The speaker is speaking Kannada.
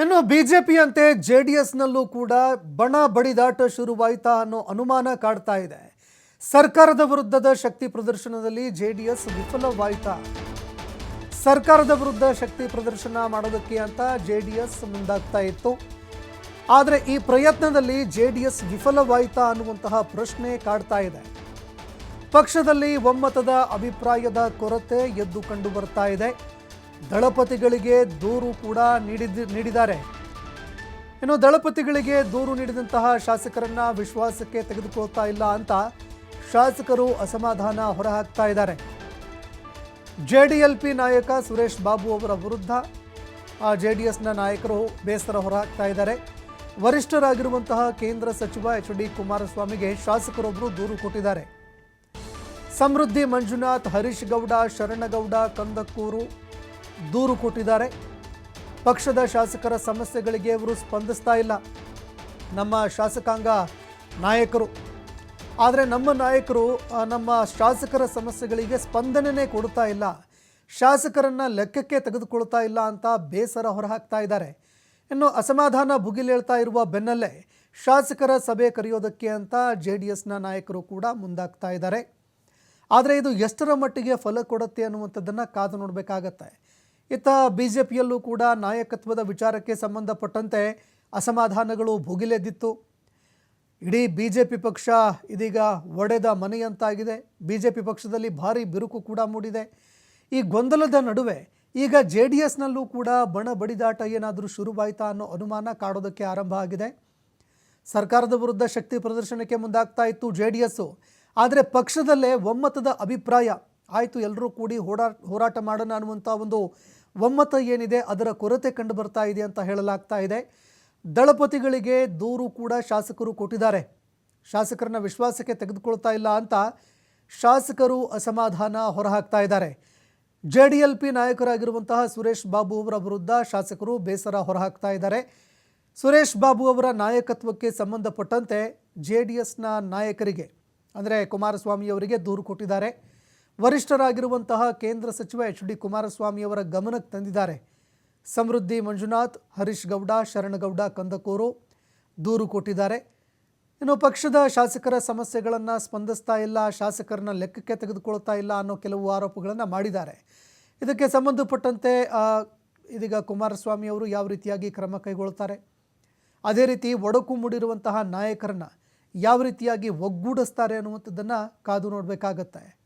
ಇನ್ನು ಬಿಜೆಪಿಯಂತೆ ಜೆ ಡಿ ಎಸ್ನಲ್ಲೂ ಕೂಡ ಬಣ ಬಡಿದಾಟ ಶುರುವಾಯಿತಾ ಅನ್ನೋ ಅನುಮಾನ ಕಾಡ್ತಾ ಇದೆ. ಸರ್ಕಾರದ ವಿರುದ್ಧದ ಶಕ್ತಿ ಪ್ರದರ್ಶನದಲ್ಲಿ ಜೆ ಡಿ ಎಸ್ ವಿಫಲವಾಯಿತಾ. ಸರ್ಕಾರದ ವಿರುದ್ಧ ಶಕ್ತಿ ಪ್ರದರ್ಶನ ಮಾಡೋದಕ್ಕೆ ಅಂತ ಜೆ ಡಿ ಎಸ್ ಮುಂದಾಗ್ತಾ ಇತ್ತು. ಆದರೆ ಈ ಪ್ರಯತ್ನದಲ್ಲಿ ಜೆ ಡಿ ಎಸ್ ವಿಫಲವಾಯಿತಾ ಅನ್ನುವಂತಹ ಪ್ರಶ್ನೆ ಕಾಡ್ತಾ ಇದೆ. ಪಕ್ಷದಲ್ಲಿ ಒಮ್ಮತದ ಅಭಿಪ್ರಾಯದ ಕೊರತೆ ಎದ್ದು ಕಂಡು ಬರ್ತಾ ಇದೆ. ದಳಪತಿಗಳಿಗೆ ದೂರು ಕೂಡ ನೀಡಿದ, ನೀಡಿದ್ದಾರೆ. ಇನ್ನು ದಳಪತಿಗಳಿಗೆ ದೂರು ನೀಡಿದಂತಹ ಶಾಸಕರನ್ನ ವಿಶ್ವಾಸಕ್ಕೆ ತೆಗೆದುಕೊಳ್ತಾ ಇಲ್ಲ ಅಂತ ಶಾಸಕರು ಅಸಮಾಧಾನ ಹೊರಹಾಕ್ತಾ ಇದ್ದಾರೆ. ಜೆ ಡಿ ಎಲ್ ಪಿ ನಾಯಕ ಸುರೇಶ್ ಬಾಬು ಅವರ ವಿರುದ್ಧ ಜೆ ಡಿ ಎಸ್ನ ನಾಯಕರು ಬೇಸರ ಹೊರಹಾಕ್ತಾ ಇದ್ದಾರೆ. ವರಿಷ್ಠರಾಗಿರುವಂತಹ ಕೇಂದ್ರ ಸಚಿವ ಎಚ್ ಡಿ ಕುಮಾರಸ್ವಾಮಿಗೆ ಶಾಸಕರೊಬ್ಬರು ದೂರು ಕೊಟ್ಟಿದ್ದಾರೆ. ಸಮೃದ್ಧಿ ಮಂಜುನಾಥ್ ಹರೀಶ್ ಗೌಡ ಶರಣಗೌಡ ಕಂದಕ್ಕೂರು ದೂರು ಕೊಟ್ಟಿದ್ದಾರೆ. ಪಕ್ಷದ ಶಾಸಕರ ಸಮಸ್ಯೆಗಳಿಗೆ ಇವರು ಸ್ಪಂದಿಸ್ತಾ ಇಲ್ಲ. ನಮ್ಮ ಶಾಸಕಾಂಗ ನಾಯಕರು. ಆದರೆ ನಮ್ಮ ನಾಯಕರು ನಮ್ಮ ಶಾಸಕರ ಸಮಸ್ಯೆಗಳಿಗೆ ಸ್ಪಂದನೆನೇ ಕೊಡ್ತಾ ಇಲ್ಲ. ಶಾಸಕರನ್ನು ಲೆಕ್ಕಕ್ಕೆ ತೆಗೆದುಕೊಳ್ತಾ ಇಲ್ಲ ಅಂತ ಬೇಸರ ಹೊರಹಾಕ್ತಾ ಇದ್ದಾರೆ. ಇನ್ನು ಅಸಮಾಧಾನ ಭುಗಿಲೇಳ್ತಾ ಇರುವ ಬೆನ್ನಲ್ಲೇ ಶಾಸಕರ ಸಭೆ ಕರೆಯೋದಕ್ಕೆ ಅಂತ ಜೆ ಡಿ ಎಸ್ನ ನಾಯಕರು ಕೂಡ ಮುಂದಾಗ್ತಾ ಇದ್ದಾರೆ. ಆದರೆ ಇದು ಎಷ್ಟರ ಮಟ್ಟಿಗೆ ಫಲ ಕೊಡುತ್ತೆ ಅನ್ನುವಂಥದ್ದನ್ನು ಕಾದು ನೋಡಬೇಕಾಗತ್ತೆ. ಇತ್ತ ಬಿ ಜೆ ಪಿಯಲ್ಲೂ ಕೂಡ ನಾಯಕತ್ವದ ವಿಚಾರಕ್ಕೆ ಸಂಬಂಧಪಟ್ಟಂತೆ ಅಸಮಾಧಾನಗಳು ಭುಗಿಲೆದ್ದಿತ್ತು. ಇಡೀ ಬಿ ಜೆ ಪಿ ಪಕ್ಷ ಇದೀಗ ಒಡೆದ ಮನೆಯಂತಾಗಿದೆ. ಬಿ ಜೆ ಪಿ ಪಕ್ಷದಲ್ಲಿ ಭಾರಿ ಬಿರುಕು ಕೂಡ ಮೂಡಿದೆ. ಈ ಗೊಂದಲದ ನಡುವೆ ಈಗ ಜೆ ಡಿ ಎಸ್ನಲ್ಲೂ ಕೂಡ ಬಣ ಬಡಿದಾಟ ಏನಾದರೂ ಶುರುವಾಯಿತಾ ಅನ್ನೋ ಅನುಮಾನ ಕಾಡೋದಕ್ಕೆ ಆರಂಭ ಆಗಿದೆ. ಸರ್ಕಾರದ ವಿರುದ್ಧ ಶಕ್ತಿ ಪ್ರದರ್ಶನಕ್ಕೆ ಮುಂದಾಗ್ತಾ ಇತ್ತು ಜೆ ಡಿ ಎಸ್ಸು ಆದರೆ ಪಕ್ಷದಲ್ಲೇ ಒಮ್ಮತದ ಅಭಿಪ್ರಾಯ, ಆಯಿತು ಎಲ್ಲರೂ ಕೂಡಿ ಹೋರಾಟ ಹೋರಾಟ ಮಾಡೋಣ ಅನ್ನುವಂಥ ಒಂದು ಒಮ್ಮತ ಏನಿದೆ, ಅದರ ಕೊರತೆ ಕಂಡು ಬರ್ತಾ ಇದೆ ಅಂತ ಹೇಳಲಾಗ್ತಾ ಇದೆ. ದಳಪತಿಗಳಿಗೆ ದೂರು ಕೂಡ ಶಾಸಕರು ಕೊಟ್ಟಿದ್ದಾರೆ. ಶಾಸಕರನ್ನ ವಿಶ್ವಾಸಕ್ಕೆ ತೆಗೆದುಕೊಳ್ತಾ ಇಲ್ಲ ಅಂತ ಶಾಸಕರು ಅಸಮಾಧಾನ ಹೊರಹಾಕ್ತಾ ಇದ್ದಾರೆ. ಜೆ ಡಿ ಎಲ್ ಪಿ ನಾಯಕರಾಗಿರುವಂತಹ ಸುರೇಶ್ ಬಾಬು ಅವರ ವಿರುದ್ಧ ಶಾಸಕರು ಬೇಸರ ಹೊರಹಾಕ್ತಾ ಇದ್ದಾರೆ. ಸುರೇಶ್ ಬಾಬು ಅವರ ನಾಯಕತ್ವಕ್ಕೆ ಸಂಬಂಧಪಟ್ಟಂತೆ ಜೆ ಡಿ ಎಸ್ನ ನಾಯಕರಿಗೆ, ಅಂದರೆ ಕುಮಾರಸ್ವಾಮಿ ಅವರಿಗೆ ದೂರು ಕೊಟ್ಟಿದ್ದಾರೆ. ವರಿಷ್ಠರಾಗಿರುವಂತಹ ಕೇಂದ್ರ ಸಚಿವ ಎಚ್ ಡಿ ಕುಮಾರಸ್ವಾಮಿ ಅವರ ಗಮನಕ್ಕೆ ತಂದಿದ್ದಾರೆ. ಸಮೃದ್ಧಿ ಮಂಜುನಾಥ್, ಹರೀಶ್ ಗೌಡ, ಶರಣಗೌಡ, ಕಂದಕೂರು ದೂರು ಕೊಟ್ಟಿದ್ದಾರೆ. ಇನ್ನು ಪಕ್ಷದ ಶಾಸಕರ ಸಮಸ್ಯೆಗಳನ್ನು ಸ್ಪಂದಿಸ್ತಾ ಇಲ್ಲ, ಶಾಸಕರನ್ನ ಲೆಕ್ಕಕ್ಕೆ ತೆಗೆದುಕೊಳ್ತಾ ಇಲ್ಲ ಅನ್ನೋ ಕೆಲವು ಆರೋಪಗಳನ್ನು ಮಾಡಿದ್ದಾರೆ. ಇದಕ್ಕೆ ಸಂಬಂಧಪಟ್ಟಂತೆ ಇದೀಗ ಕುಮಾರಸ್ವಾಮಿ ಅವರು ಯಾವ ರೀತಿಯಾಗಿ ಕ್ರಮ ಕೈಗೊಳ್ತಾರೆ? ಅದೇ ರೀತಿ ಒಡಕು ಮೂಡಿರುವಂತಹ ನಾಯಕರನ್ನ ಯಾವ ರೀತಿಯಾಗಿ ಒಗ್ಗೂಡಿಸ್ತಾರೆ ಅನ್ನುವಂಥದ್ದನ್ನು ಕಾದು ನೋಡಬೇಕಾಗತ್ತೆ.